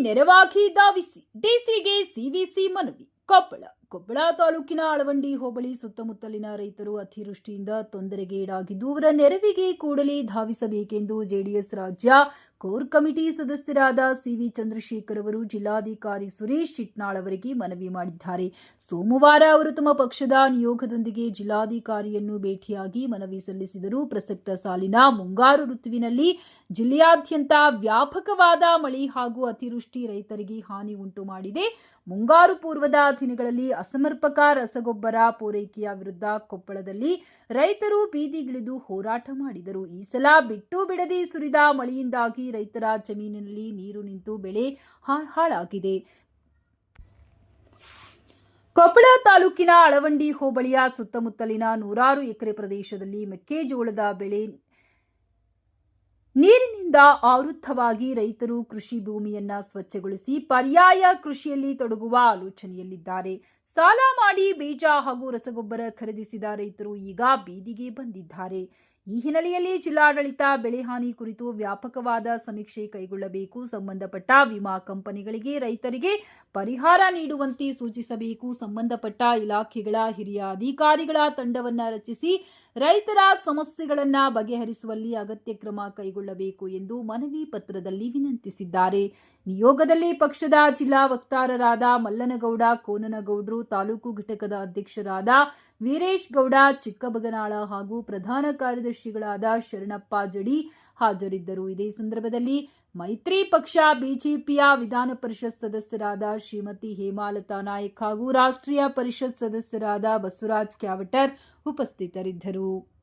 ನೆರವಾಗಿ ದಾವಿಸಿ ಡಿಸಿಗೆ CVC ಮನವಿ ಕೊಪ್ಪಳ. ಕೊಪ್ಪಳ ತಾಲೂಕಿನ ಅಳವಂಡಿ ಹೋಬಳಿ ಸುತ್ತಮುತ್ತಲಿನ ರೈತರು ಅತಿವೃಷ್ಟಿಯಿಂದ ತೊಂದರೆಗೀಡಾಗಿದ್ದು, ಅವರ ನೆರವಿಗೆ ಕೂಡಲೇ ಧಾವಿಸಬೇಕೆಂದು ಜೆಡಿಎಸ್ ರಾಜ್ಯ ಕೋರ್ ಕಮಿಟಿ ಸದಸ್ಯರಾದ ಸಿವಿ ಚಂದ್ರಶೇಖರ್ ಅವರು ಜಿಲ್ಲಾಧಿಕಾರಿ ಸುರೇಶ್ ಶಿಟ್ನಾಳ್ ಅವರಿಗೆ ಮನವಿ ಮಾಡಿದ್ದಾರೆ. ಸೋಮವಾರ ಅವರು ತಮ್ಮ ಪಕ್ಷದ ನಿಯೋಗದೊಂದಿಗೆ ಜಿಲ್ಲಾಧಿಕಾರಿಯನ್ನು ಭೇಟಿಯಾಗಿ ಮನವಿ ಸಲ್ಲಿಸಿದರು. ಪ್ರಸಕ್ತ ಸಾಲಿನ ಮುಂಗಾರು ಋತುವಿನಲ್ಲಿ ಜಿಲ್ಲೆಯಾದ್ಯಂತ ವ್ಯಾಪಕವಾದ ಮಳೆ ಹಾಗೂ ಅತಿವೃಷ್ಟಿ ರೈತರಿಗೆ ಹಾನಿ ಉಂಟು ಮಾಡಿದೆ ಮುಂಗಾರು ಪೂರ್ವದ ದಿನಗಳಲ್ಲಿ ಅಸಮರ್ಪಕ ರಸಗೊಬ್ಬರ ಪೂರೈಕೆಯ ವಿರುದ್ಧ ಕೊಪ್ಪಳದಲ್ಲಿ ರೈತರು ಬೀದಿಗಿಳಿದು ಹೋರಾಟ ಮಾಡಿದರು. ಈ ಸಲ ಬಿಟ್ಟು ಬಿಡದೆ ಸುರಿದ ಮಳೆಯಿಂದಾಗಿ ರೈತರ ಜಮೀನಿನಲ್ಲಿ ನೀರು ನಿಂತು ಬೆಳೆ ಹಾಳಾಗಿದೆ. ಕೊಪ್ಪಳ ತಾಲೂಕಿನ ಅಳವಂಡಿ ಹೋಬಳಿಯ ಸುತ್ತಮುತ್ತಲಿನ ನೂರಾರು ಎಕರೆ ಪ್ರದೇಶದಲ್ಲಿ ಮೆಕ್ಕೆಜೋಳದ ಬೆಳೆ ನೀರಿನಿಂದ ಆವೃತ್ತವಾಗಿ ರೈತರು ಕೃಷಿ ಭೂಮಿಯನ್ನ ಸ್ವಚ್ಛಗೊಳಿಸಿ ಪರ್ಯಾಯ ಕೃಷಿಯಲ್ಲಿ ತೊಡಗುವ ಆಲೋಚನೆಯಲ್ಲಿದ್ದಾರೆ. ಸಾಲ ಮಾಡಿ ಬೀಜ ಹಾಗೂ ರಸಗೊಬ್ಬರ ಖರೀದಿಸಿದ ರೈತರು ಈಗ ಬೀದಿಗೆ ಬಂದಿದ್ದಾರೆ. ಈ ಹಿನ್ನೆಲೆಯಲ್ಲಿ ಜಿಲ್ಲಾಡಳಿತ ಬೆಳೆ ಹಾನಿ ಕುರಿತು ವ್ಯಾಪಕವಾದ ಸಮೀಕ್ಷೆ ಕೈಗೊಳ್ಳಬೇಕು. ಸಂಬಂಧಪಟ್ಟ ವಿಮಾ ಕಂಪನಿಗಳಿಗೆ ರೈತರಿಗೆ ಪರಿಹಾರ ನೀಡುವಂತೆ ಸೂಚಿಸಬೇಕು. ಸಂಬಂಧಪಟ್ಟ ಇಲಾಖೆಗಳ ಹಿರಿಯ ಅಧಿಕಾರಿಗಳ ತಂಡವನ್ನು ರಚಿಸಿ ರೈತರ ಸಮಸ್ಯೆಗಳನ್ನು ಬಗೆಹರಿಸುವಲ್ಲಿ ಅಗತ್ಯ ಕ್ರಮ ಕೈಗೊಳ್ಳಬೇಕು ಎಂದು ಮನವಿ ಪತ್ರದಲ್ಲಿ ವಿನಂತಿಸಿದ್ದಾರೆ. ನಿಯೋಗದಲ್ಲಿ ಪಕ್ಷದ ಜಿಲ್ಲಾ ವಕ್ತಾರರಾದ ಮಲ್ಲನಗೌಡ, ಕೋನನಗೌಡ್ರು, ತಾಲೂಕು ಘಟಕದ ಅಧ್ಯಕ್ಷರಾದ ವೀರೇಶ್ ಗೌಡ, ಚಿಕ್ಕಬಗನಾಳ ಹಾಗೂ ಪ್ರಧಾನ ಕಾರ್ಯದರ್ಶಿಗಳಾದ ಶರಣಪ್ಪ ಜಡಿ ಹಾಜರಿದ್ದರು. ಇದೇ ಸಂದರ್ಭದಲ್ಲಿ ಮೈತ್ರಿ ಪಕ್ಷ ಬಿಜೆಪಿಯ ವಿಧಾನ ಪರಿಷತ್ ಸದಸ್ಯರಾದ ಶ್ರೀಮತಿ ಹೇಮಾಲತಾ ನಾಯಕ್ ಹಾಗೂ ರಾಷ್ಟ್ರೀಯ ಪರಿಷತ್ ಸದಸ್ಯರಾದ ಬಸವರಾಜ್ ಕ್ಯಾವಟರ್ ಉಪಸ್ಥಿತರಿದ್ದರು.